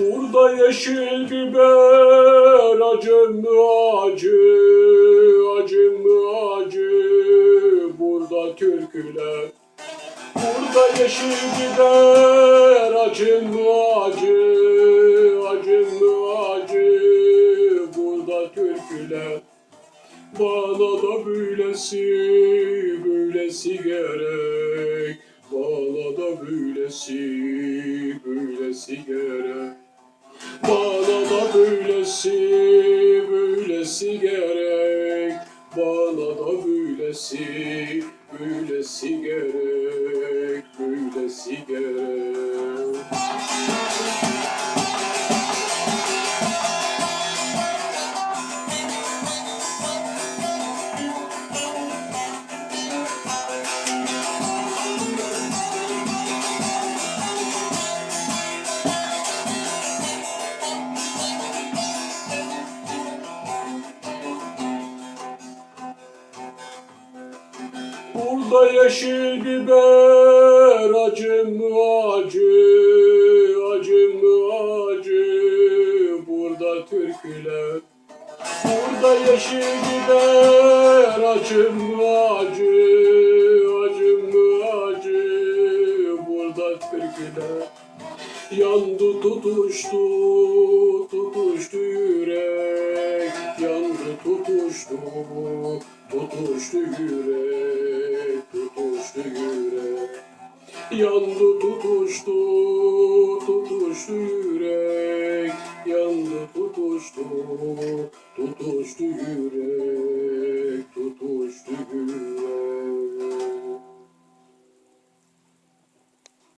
Burada yeşil biber acı mı acı, acı mı acı, burada türküler. Burada yeşil biber acı mı acı, acı mı acı, burada türküler. Bana da böylesi, böylesi gerek. Bana da böylesi, böylesi gerek. Bana da böylesi, böylesi gerek. Bana da böylesi, böylesi gerek, böylesi gerek. Burada yeşil biber acı mı acı, acı mı acı, burada türküler. Burada yeşil biber acı mı acı, acı mı acı, burada türküler. Yandı tutuştu, tutuştu yürek, tutuştu tutuştu yürek tutuştu yürek. Yandı tutuştu tutuştu yürek. Yandı tutuştu tutuştu yürek tutuştu yürek.